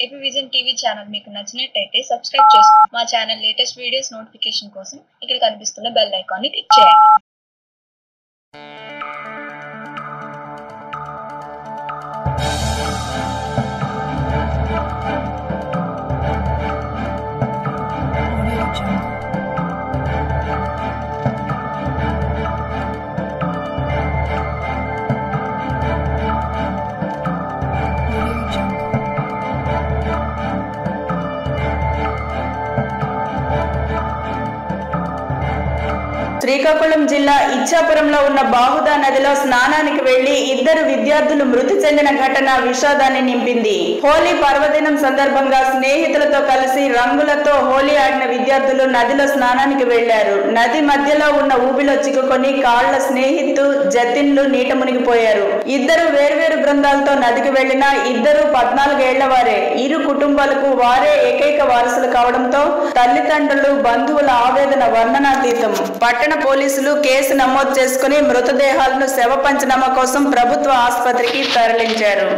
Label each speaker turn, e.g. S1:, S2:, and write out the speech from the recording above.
S1: AP విజిషన్ TV channel మీకు నచ్చినట్టయితే subscribe చేసుకోండి మా ఛానల్ లేటెస్ట్ వీడియోస్ నోటిఫికేషన్ కోసం ఇక్కడ కనిపిస్తున్న బెల్ ఐకాన్ని క్లిక్ చేయండి
S2: Audio Jungle.
S3: శ్రీకాకుళం జిల్లా ఇచ్చాపురంలో ఉన్న బాహుదా నదిలో స్నానానికి వెళ్ళి ఇద్దరు విద్యార్థులు మృతి చెందిన ఘటన విషాదాన్ని నింపింది. హోలీ పర్వదినం సందర్భంగా స్నేహితులతో కలిసి రంగులతో హోలీ ఆడిన విద్యార్థులు నదిలో స్నానానికి వెళ్ళారు నది మధ్యలో ఉన్న ఊబిలో చిక్కుకొని కాళ్ళ స్నేహితు జతిన్లు నీట మునిగిపోయారు. ఇద్దరు వేర్వేరు బృందాలతో నదికి వెళ్ళిన ఇద్దరు పద్నాలుగేళ్ళ వారే ఇరు కుటుంబాలకు వారే ఏకైక వారసులు కావడంతో తల్లిదండ్రులు బంధువుల ఆవేదన వర్ణనాతీతం. పట్టణ పోలీసులు కేసు నమోదు చేసుకుని మృతదేహాలను శవ పంచనామా కోసం ప్రభుత్వ ఆసుపత్రికి తరలించారు.